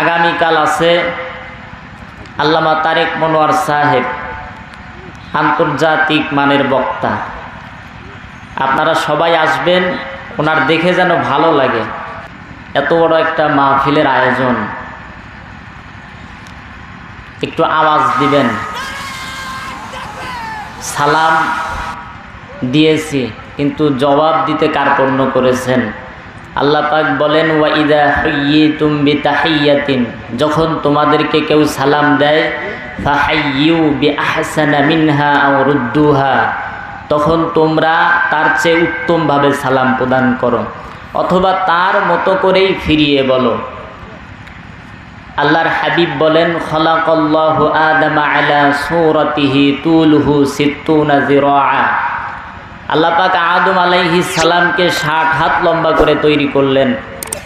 আগামীকাল আছে আল্লামা তারেক মনোয়ার সাহেব আন্তর্জাতিক মানের বক্তা। আপনারা সবাই আসবেন, ওনার দেখে যেন ভালো লাগে। এত বড় একটা মাহফিলের আয়োজন। একটু আওয়াজ দিবেন। সালাম দিয়েছি, কিন্তু জবাব দিতে কার্পণ্য করেছেন? আল্লাহ পাক বলেন ওয়াইদা যখন তোমাদেরকে কেউ সালাম দেয় ফাহাইয়ু বিআহসানা মিনহা আও রুদ্দুহা। তখন তোমরা তার চেয়ে উত্তমভাবে সালাম প্রদান করো, অথবা তার মতো করেই ফিরিয়ে বলো। আল্লাহর হাবিব বলেন, খলাকল্লাহু আদম আলা সূরাতিহি তুলহু সিত্তুনা জিরাআ আল্লাহ পাক আদম আলাইহি সালামকে ষাট হাত লম্বা করে তৈরি করলেন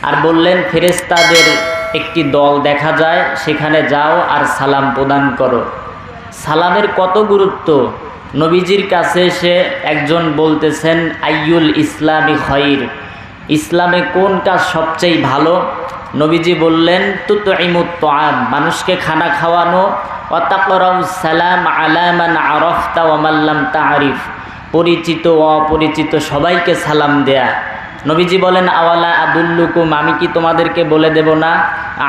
আর বললেন ফেরেস্তাদের একটি দল দেখা যায়, সেখানে যাও আর সালাম প্রদান করো। সালামের কত গুরুত্ব? নবীজির কাছে এসে একজন বলতেছেন, আইয়ুল ইসলামী খয়র ইসলামে কোন কাজ সবচেয়ে ভালো? নবীজি বললেন তুত ইমুত মানুষকে খানা খাওয়ানো। অতাকরাউ সালাম আলামান আরফতা ওয়ামাল্লাম তারিফ পরিচিত অপরিচিত সবাইকে সালাম দেয়া। নবীজি বলেন, আওয়ালা আদুল্লুকুম, আমি কি তোমাদেরকে বলে দেব না?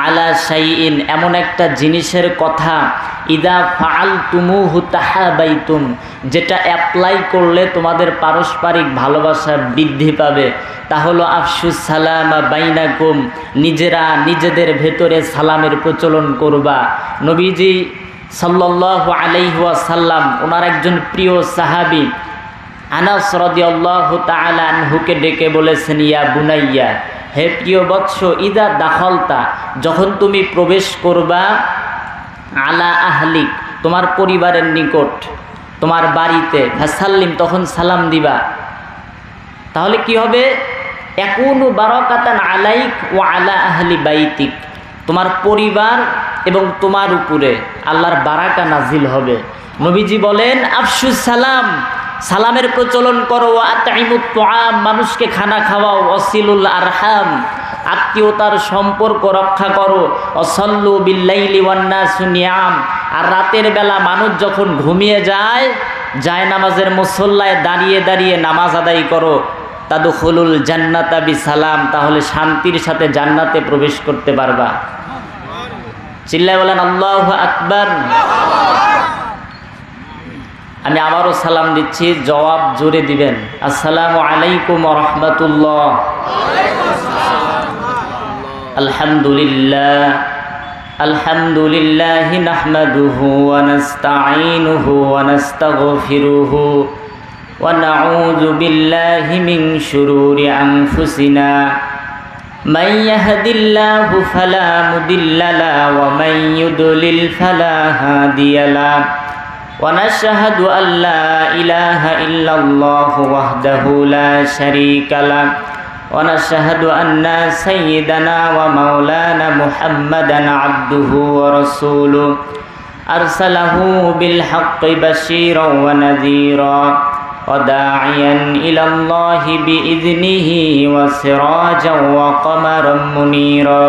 আলা শাইইন, এমন একটা জিনিসের কথা, ইদা ফাল তুমুহু তাহাবাইতুম, যেটা অ্যাপ্লাই করলে তোমাদের পারস্পরিক ভালোবাসা বৃদ্ধি পাবে। তা হলো আফসুস সালাম বাইনাকুম, নিজেরা নিজেদের ভেতরে সালামের প্রচলন করবা। নবীজি সাল্লাহ আলাইহুয়া সাল্লাম ওনার একজন প্রিয় সাহাবি আনাস আনহুকে ডেকে বলেছেন, ইয়া বুনাইয়া, হে প্রিয় বৎস, ইদা দাখলতা, যখন তুমি প্রবেশ করবা আলা আহলিক, তোমার পরিবারের নিকট, তোমার বাড়িতে, ফাসাল্লিম, তখন সালাম দিবা। তাহলে কি হবে? একুনু বারকাতান আলাইক ও আলা আহলি বাইতিক, তোমার পরিবার এবং তোমার উপরে আল্লাহর বারাকা নাজিল হবে। নবীজি বলেন, আফসুস সালাম সালামের প্রচলন করো মানুষকে খানা খাওয়াও অসিলুল আরহাম, আত্মীয়তার সম্পর্ক রক্ষা করো অসল্লু বিল্লাইলি ওয়ান্না সুনিয়াম আর রাতের বেলা মানুষ যখন ঘুমিয়ে যায় যায় নামাজের মুসল্লায় দাঁড়িয়ে দাঁড়িয়ে নামাজ আদায় করো। তাদু হলুল জান্নাতা বি সালাম তাহলে শান্তির সাথে জান্নাতে প্রবেশ করতে পারবা। চিল্লায় বলেন, আল্লাহ আকবর। আমি আবারও সালাম দিচ্ছি জবাব জোরে দিবেন আসসালামু আলাইকুম রহমতুল্লাহ আলহামদুলিল্লাহ আলহামদুলিল্লাহ নাহমাদুহু ওয়া নাস্তাঈনুহু ওয়া নাস্তাগফিরুহু ونعوذ بالله من شرور أنفسنا من يهد الله فلا مضل له ومن يضلل فلا هادي له ونشهد أن لا إله إلا الله وحده لا شريك له. ونشهد أن سيدنا ومولانا محمدا عبده ورسوله. أرسله بالحق بشيرا ونذيرا وداعيا إلى الله بإذنه وسراجا وقمرا منيرا.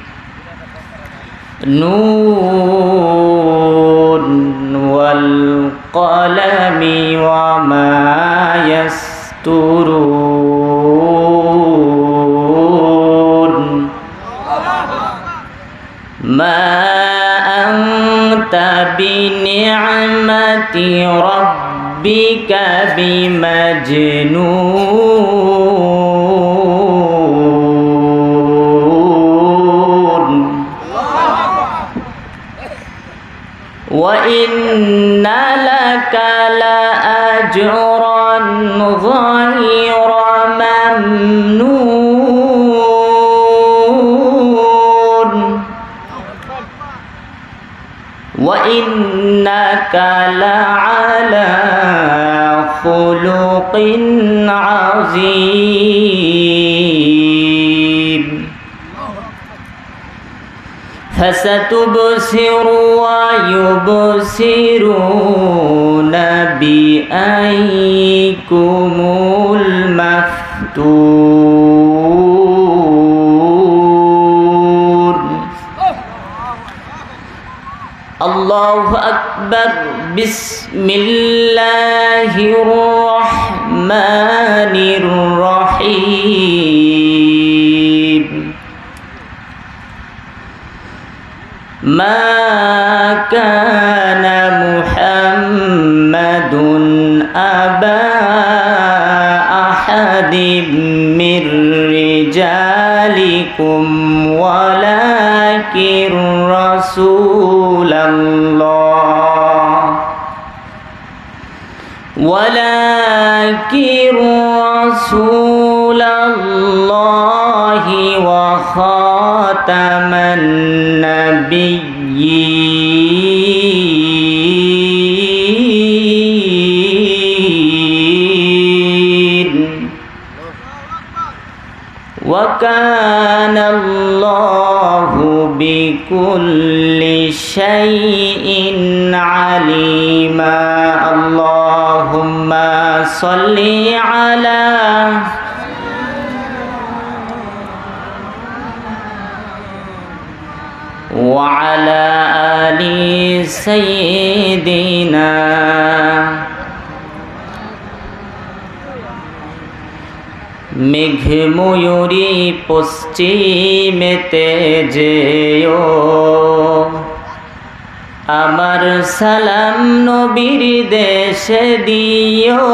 نون والقلم وما يسترون. ما أنت بنعمة ربك بمجنون. لعلى خلق عظيم. فستبصر ويبصرون بأيكم المفتون. الله أكبر. بسم الله الرحمن الرحيم. ما كان محمد أبا أحد من رجالكم ولكن رسول الله. ولكن رسول الله وخاتم النبيين. وكان الله بكل شيء عليما اللهم صل على وعلى آل سيدنا মেঘময়ূরী পশ্চিমেতে যেও আমার সালাম নবীর দেশে দিও।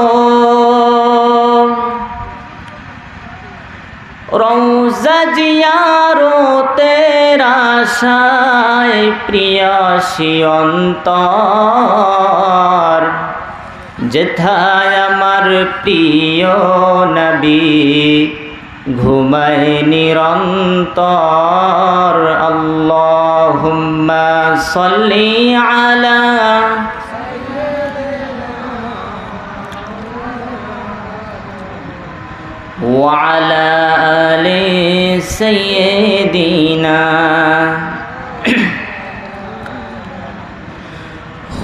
রৌজা জিয়ারো তেরা সায় প্রিয়াসী অন্তর, যেথায় আমার প্রিয় নবী। ঘুমাই নিরন্তর আল্লাহুম্মা সাল্লি আলা وعلى آل سيدنا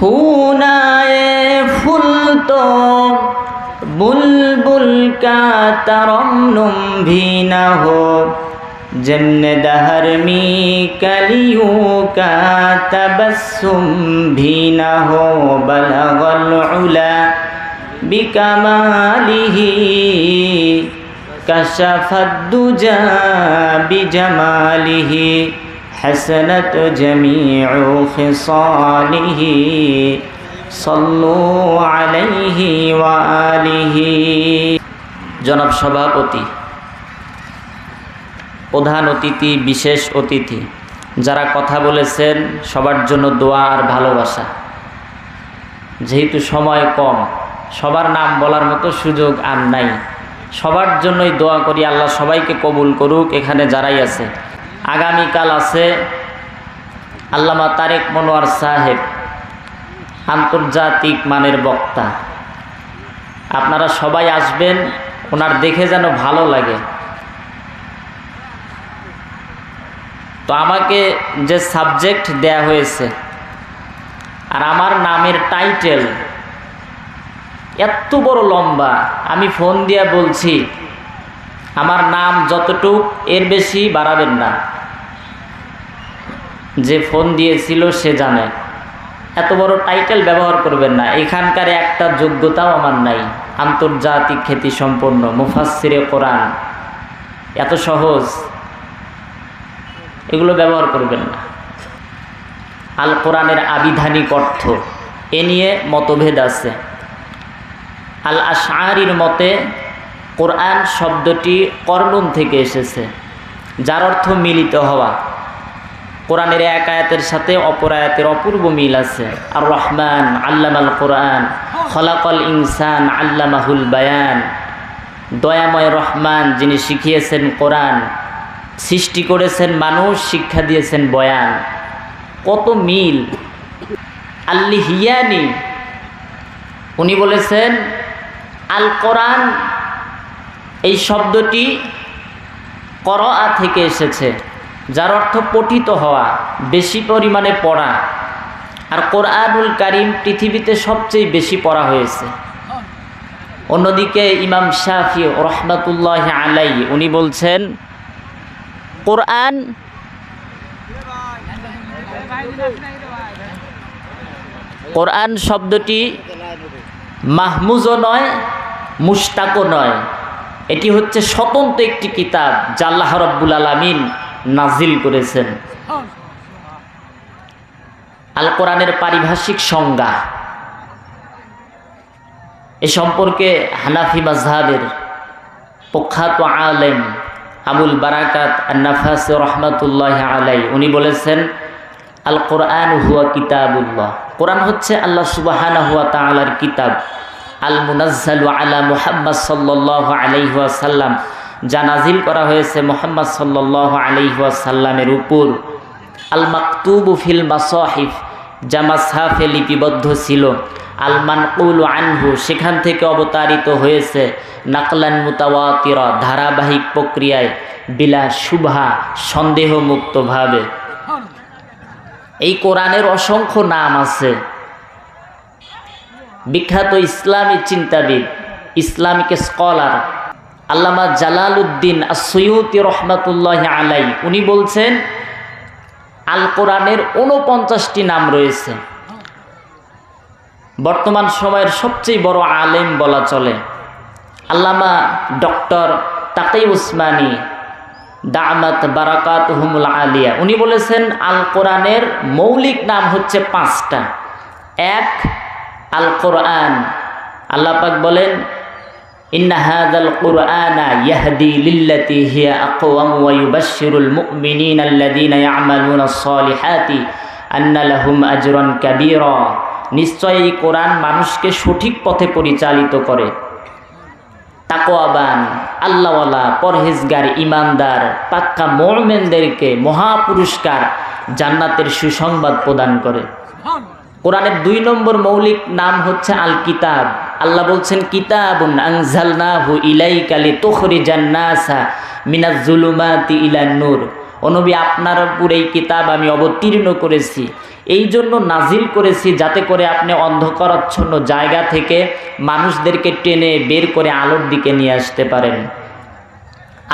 هنا बुलबुल का तरन्नुम भी न हो जन्न दहर में कलियों का तबस्सुम भी न हो बलगल उला बिकमालिही कशफत दुजा बिजमालिही حسنت جميع خصاله صلوا عليه وآله জনাব সভাপতি, প্রধান অতিথি, বিশেষ অতিথি, যারা কথা বলেছেন, সবার জন্য দোয়া আর ভালোবাসা। যেহেতু সময় কম, সবার নাম বলার মতো সুযোগ আর নাই। সবার জন্যই দোয়া করি, আল্লাহ সবাইকে কবুল করুক এখানে যারাই আছে। আগামীকাল আছে আল্লামা তারেক মনোয়ার সাহেব, আন্তর্জাতিক মানের বক্তা। আপনারা সবাই আসবেন ওনার দেখে যেন ভালো লাগে। তো আমাকে যে সাবজেক্ট দেয়া হয়েছে আর আমার নামের টাইটেল এত বড় লম্বা, আমি ফোন দিয়ে বলছি, আমার নাম যতটুক এর বেশি বাড়াবেন না। যে ফোন দিয়েছিল সে জানে। এত বড় টাইটেল ব্যবহার করবেন না, এখানকার একটা যোগ্যতাও আমার নাই। আন্তর্জাতিক খ্যাতি সম্পন্ন মুফাসিরে কোরআন। এত সহজ। এগুলো ব্যবহার করবেন না। আল কোরআনের আবিধানিক অর্থ এ নিয়ে মতভেদ আছে। আল আশারির মতে, কোরআন শব্দটি কর্নুন থেকে এসেছে, যার অর্থ মিলিত হওয়া। কোরআনের এক আয়াতের সাথে অপর আয়াতের অপূর্ব মিল আছে। আর রহমান আল্লাম আল কোরআন, খলাকল ইনসান আল্লামাহুল বায়ান। দয়াময় রহমান যিনি শিখিয়েছেন কোরআন, সৃষ্টি করেছেন মানুষ, শিক্ষা দিয়েছেন বয়ান। কত মিল। আল্লিহিয়ানি, উনি বলেছেন আল কোরআন এই শব্দটি করআ থেকে এসেছে। যার অর্থ পঠিত হওয়া, বেশি পরিমাণে পড়া। আর কোরআনুল কারিম পৃথিবীতে সবচেয়ে বেশি পড়া হয়েছে। অন্যদিকে ইমাম শাফি রহমাতুল্লাহ আলাই উনি বলছেন, কোরআন কোরআন শব্দটি মাহমুজও নয় মুস্তাকও নয়। এটি হচ্ছে স্বতন্ত্র একটি কিতাব যা আল্লাহ রব্বুল আলমিন নাজিল করেছেন। আল কোরআনের পারিভাষিক সংজ্ঞা। এ সম্পর্কে হানাফি মাজহাবের প্রখ্যাত আলেম আবুল বারাকাত নাফাস রহমতুল্লাহ আলাই উনি বলেছেন আল কোরআন হুয়া কিতাবুল্লাহ। কোরআন হচ্ছে আল্লাহ সুবাহানা হুয়া তালার কিতাব। আল মুনাজ্জালু আলা মুহাম্মদ সাল্লাহ আলাইহাসাল্লাম যা নাজিল করা হয়েছে মোহাম্মদ সাল্লাহ আলাইহাসাল্লামের উপর। আল মাকতুবু ফিল মাসাহিফ, যা মাসহাফে লিপিবদ্ধ ছিল। আল মানকুল আনহু, সেখান থেকে অবতারিত হয়েছে নাকলান মুতাওয়াতির, ধারাবাহিক প্রক্রিয়ায় বিলা শুভা সন্দেহমুক্তভাবে। এই কোরআনের অসংখ্য নাম আছে। বিখ্যাত ইসলামী চিন্তাবিদ, ইসলামিক স্কলার আল্লামা জালাল উদ্দিন সৈয়দি রহমতুল্লাহ আলাই উনি বলছেন আল কোরআনের উনপঞ্চাশটি নাম রয়েছে। বর্তমান সময়ের সবচেয়ে বড় আলেম বলা চলে আল্লামা ডক্টর তাকাই উসমানী, দামাত বারাকাত হুমুল আলিয়া। উনি বলেছেন আল কোরআনের মৌলিক নাম হচ্ছে পাঁচটা। এক আল কোরআন আল্লাহ পাক বলেন হাদাল কুরআনা ইয়াহদি লিল্লাতি হিয়া আকওয়াম ওয়া ইউবাশশিরুল মুমিনিনা আল্লাযীনা ইয়ামালুনাস সালিহাতি আন্না লাহুম আজরান কাবীরা। নিশ্চয় এই কোরআন মানুষকে সঠিক পথে পরিচালিত করে। তাকোয়াবান আল্লাহওয়ালা পরহেজগার ইমানদার পাক্কা মোরমেনদেরকে মহাপুরস্কার জান্নাতের সুসংবাদ প্রদান করে। কোরআনের দুই নম্বর মৌলিক নাম হচ্ছে আল কিতাব আল্লাহ বলছেন, কিতাবুন নূর। অনবী আপনার উপর এই কিতাব আমি অবতীর্ণ করেছি। এই জন্য নাজিল করেছি যাতে করে আপনি অন্ধকারাচ্ছন্ন জায়গা থেকে মানুষদেরকে টেনে বের করে আলোর দিকে নিয়ে আসতে পারেন।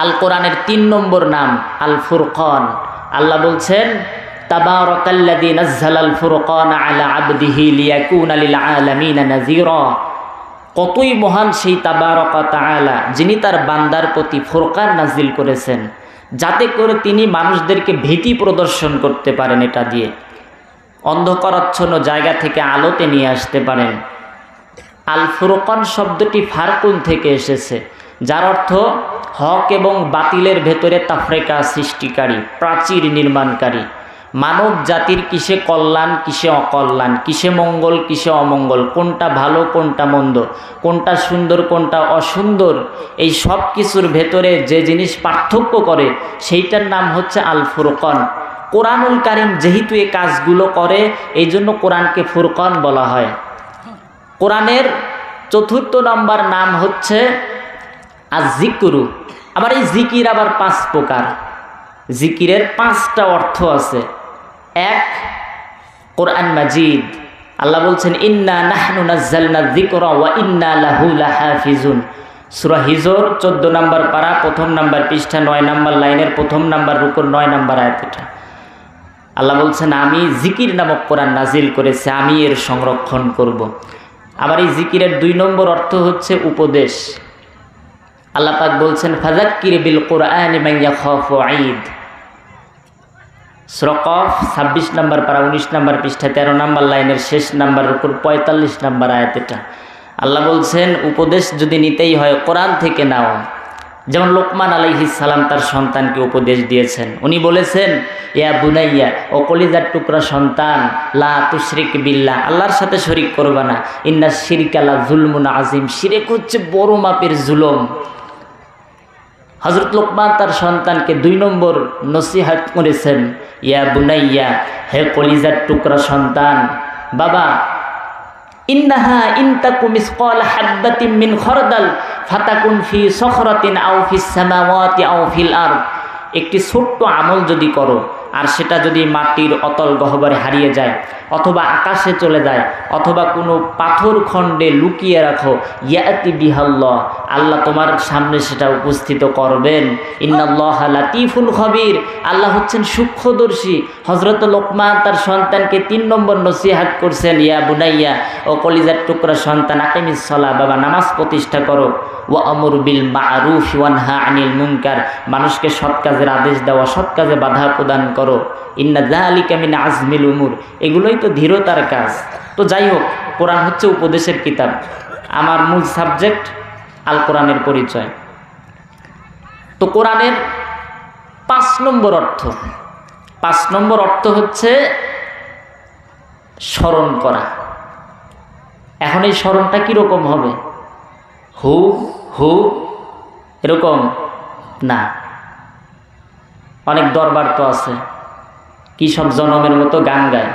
আল কোরআনের তিন নম্বর নাম, আল ফুরকন। আল্লাহ বলছেন, তাবারাকাল্লাযী নাযালাল ফুরকানা আলা আবদিহি লিয়াকুনা লিল আলামিনা নাযীরা। কতই মহান সেই তাবারকা যিনি তার বান্দার প্রতি ফুরকান নাজিল করেছেন, যাতে করে তিনি মানুষদেরকে ভীতি প্রদর্শন করতে পারেন এটা দিয়ে। অন্ধকারাচ্ছন্ন জায়গা থেকে আলোতে নিয়ে আসতে পারেন। আল ফুরকান শব্দটি ফারকুন থেকে এসেছে, যার অর্থ হক এবং বাতিলের ভেতরে তাফরেকা সৃষ্টিকারী, প্রাচীর নির্মাণকারী। মানব জাতির কিসে কল্যাণ, কিসে অকল্যাণ, কিসে মঙ্গল, কিসে অমঙ্গল, কোনটা ভালো, কোনটা মন্দ, কোনটা সুন্দর, কোনটা অসুন্দর, এই সব কিছুর ভেতরে যে জিনিস পার্থক্য করে, সেইটার নাম হচ্ছে আল ফুরকন কোরআনুল কারিম যেহেতু এই কাজগুলো করে এই জন্য কোরআনকে ফুরকন বলা হয়। কোরআনের চতুর্থ নম্বর নাম হচ্ছে আর জিকুরু আবার এই জিকির আবার পাঁচ প্রকার। জিকিরের পাঁচটা অর্থ আছে। এক, কোরআন মাজিদ। আল্লাহ বলছেন, ইন্না নাহনু নাজ্জালনা যিকরা ওয়া ইন্না লাহু লাহাফিজুন। সূরা হিজর 14 নম্বর পারা, প্রথম নাম্বার পৃষ্ঠা, নয় নাম্বার লাইনের প্রথম নাম্বার রুকুর নয় নাম্বার আয়াত এটা। আল্লাহ বলছেন, আমি জিকির নামক কোরআন নাজিল করেছি, আমি এর সংরক্ষণ করব। আবার এই জিকিরের দুই নম্বর অর্থ হচ্ছে উপদেশ। আল্লাহ পাক বলছেন ফাজাক্কির বিল কোরআন মাইয়া খফ ঈদ শ্রকফ ছাব্বিশ নম্বর পারা, উনিশ নম্বর পৃষ্ঠা, তেরো নম্বর লাইনের শেষ নাম্বার উপর পঁয়তাল্লিশ নম্বর আয়াত এটা। আল্লাহ বলছেন, উপদেশ যদি নিতেই হয়, কোরআন থেকে নাও। যেমন লোকমান আলাইহিস সালাম তার সন্তানকে উপদেশ দিয়েছেন। উনি বলেছেন, ইয়া বুনাইয়া, ও কলিজার টুকরা সন্তান, লা তুশরিক বিল্লাহ, আল্লাহর সাথে শরিক করবা না। ইন্না শিরিক আল্লাহ জুলমুন আজিম। শিরেক হচ্ছে বড় মাপের জুলম। হজরত লোকমান তার সন্তানকে দুই নম্বর নসিহাত করেছেন, ইয়া বুনাইয়া, হে কলিজার টুকরা সন্তান, বাবা, ইন্নাহা ইনতাকু মিসকাল হাব্বাতিন মিন খরদাল ফাতাকুন ফি সখরাতিন আও ফিস সামাওয়াতি আও ফিল আরদ। একটি ছোট্ট আমল যদি করো আর সেটা যদি মাটির অতল গহ্বরে হারিয়ে যায়, অথবা আকাশে চলে যায়, অথবা কোনো পাথর খণ্ডে লুকিয়ে রাখো, ইয়াতি বিহাল্লাহ, আল্লাহ তোমার সামনে সেটা উপস্থিত করবেন। ইন্নাল্লাহ লাতিফুল খবির, আল্লাহ হচ্ছেন সূক্ষ্মদর্শী। হজরত লোকমা তার সন্তানকে তিন নম্বর নসিহাত করছেন, ইয়া বুনাইয়া, ও কলিজার টুকরা সন্তান, আকিমিস সলা বাবা, নামাজ প্রতিষ্ঠা করো। ও আমর বিল মারুফ ওয়ানহা আনিল মুনকার। মানুষকে সৎ কাজের আদেশ দেওয়া, সৎ কাজে বাধা প্রদান করো। ইন্না জাহালিকা মিন আজমিল উমুর। এগুলোই তো ধীরতার কাজ। তো যাই হোক, কোরআন হচ্ছে উপদেশের কিতাব। আমার মূল সাবজেক্ট আল কোরআনের পরিচয়। তো কোরআনের পাঁচ নম্বর অর্থ। পাঁচ নম্বর অর্থ হচ্ছে স্মরণ করা। এখন এই স্মরণটা কীরকম হবে? হু হু এরকম? না। অনেক দরবার তো আছে। কি সব জনমের মতো গান গায়।